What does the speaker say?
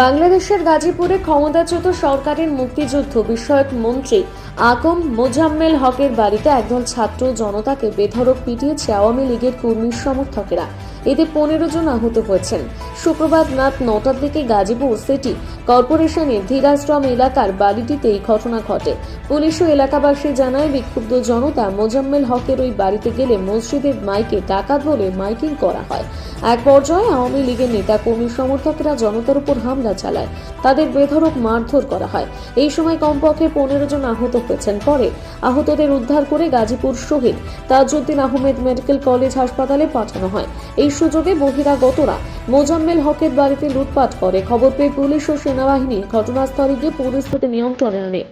বাংলাদেশের গাজীপুরে ক্ষমতাচ্যুত সরকারের মুক্তিযুদ্ধ বিষয়ক মন্ত্রী আকম মোজাম্মেল হকের বাড়িতে একদল ছাত্র জনতাকে বেধরক পিটিয়েছে আওয়ামী লীগের কর্মী সমর্থকেরা। এতে পনেরো জন আহত হয়েছেন। শুক্রবার রাত নটার দিকে গাজীপুর সিটি কর্পোরেশনের ধীরাশ্রম এলাকার বাড়িটিতে এই ঘটনা ঘটে। পুলিশ ও এলাকাবাসী জানায়, বিক্ষুব্ধ জনতা মোজাম্মেল হকের ওই বাড়িতে গেলে মসজিদের মাইকে ডাকাত বলে মাইকিং করা হয়। এক পর্যায়ে আওয়ামী লীগের নেতা কর্মী সমর্থকরা জনতার উপর হামলা চালায়। তাদের বেধড়ক মারধর করা হয়। এই সময় কমপক্ষে পনেরো জন আহত হয়েছেন। পরে আহতদের উদ্ধার করে গাজীপুর শহীদ তাজউদ্দিন আহমেদ মেডিকেল কলেজ হাসপাতালে পাঠানো হয়। এই সুযোগে বহিরাগতরা মোজাম্মেল হকের বাড়িতে লুটপাট করে। খবর পেয়ে পুলিশ ও সেনাবাহিনী ঘটনাস্থলে গিয়ে পরিস্থিতি নিয়ন্ত্রণে আনে।